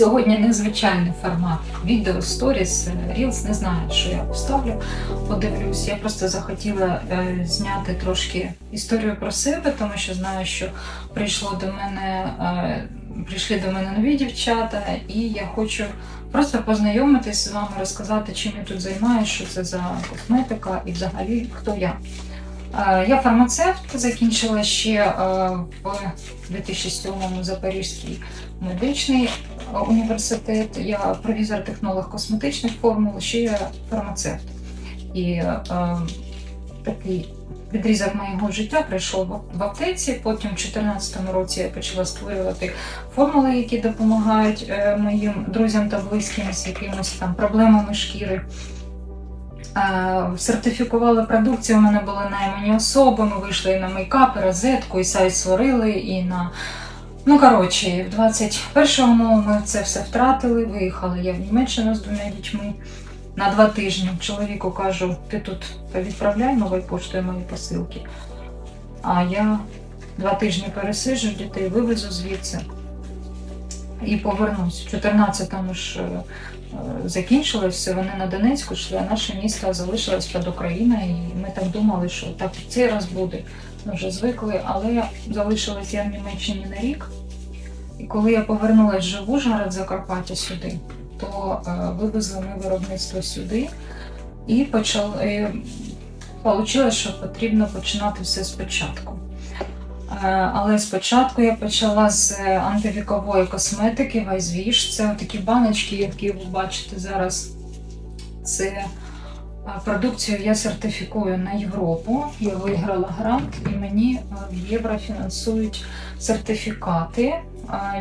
Сьогодні незвичайний формат відео, сторіс, рілс, не знаю, що я поставлю, подивлюсь. Я просто захотіла е, зняти трошки історію про себе, тому що знаю, що прийшло до мене, е, прийшли до мене нові дівчата, і я хочу просто познайомитись з вами, розказати, чим я тут займаюся, що це за косметика і взагалі хто я. Е, Я фармацевт, закінчила ще е, в 2007-му Запорізький медичний е, університет. Я провізор-технолог косметичних формул, ще я фармацевт. І такий відрізок моєго життя прийшов в- аптеці. Потім, в 2014 році, я почала створювати формули, які допомагають моїм друзям та близьким з якимись там проблемами шкіри. Е, Сертифікували продукцію, у мене були наймані особи, ми вийшли і на мейкап, і розетку, і сайт створили, і на. Ну, коротше, в 21-му ми це все втратили. Виїхала я в Німеччину з двома дітьми на два тижні. Чоловіку кажу, ти тут відправляй новою поштою мої посилки. А я два тижні пересиджу, дітей вивезу звідси і повернусь. В 14-му ж е, е, закінчилось все, вони на Донецьку йшли, а наше місто залишилось під Україною. І ми так думали, що так цей раз буде. Ми вже звикли, але залишилась я в Німеччині на рік. І коли я повернулася вже в Закарпаття сюди, то е, вивезли ми виробництво сюди і почали. Вийшло, що потрібно починати все спочатку. Е, Але спочатку я почала з е, антивікової косметики Вайзвіш. Це такі баночки, які ви бачите зараз. Це е, продукцію я сертифікую на Європу. Я виграла грант, і мені в євро фінансують сертифікати,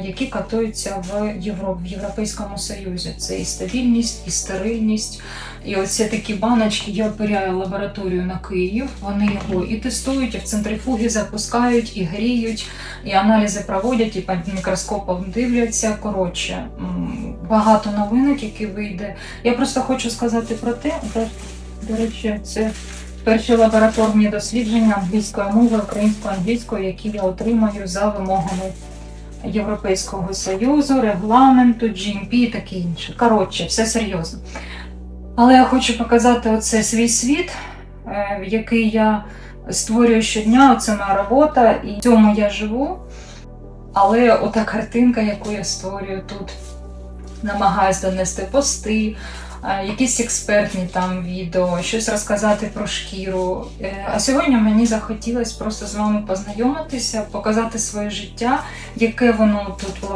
які катуються в Європі, в Європейському Союзі. Це і стабільність, і стерильність. І оці такі баночки я опиряю лабораторію на Київ. Вони його і тестують, і в центрифуги запускають, і гріють, і аналізи проводять, і під мікроскопом дивляться. Коротше, багато новинок, які вийде. Я просто хочу сказати про те, до, до речі, це перші лабораторні дослідження англійської мови, українською англійською, які я отримаю за вимогами Європейського Союзу, регламенту, GMP і таке інше. Коротше, все серйозно. Але я хочу показати оце свій світ, е, в який я створюю щодня. Оце моя робота, і в цьому я живу. Але ота картинка, яку я створюю тут, намагаюсь донести пости, е, якісь експертні там відео, щось розказати про шкіру. Е, А сьогодні мені захотілося просто з вами познайомитися, показати своє життя, яке воно тут в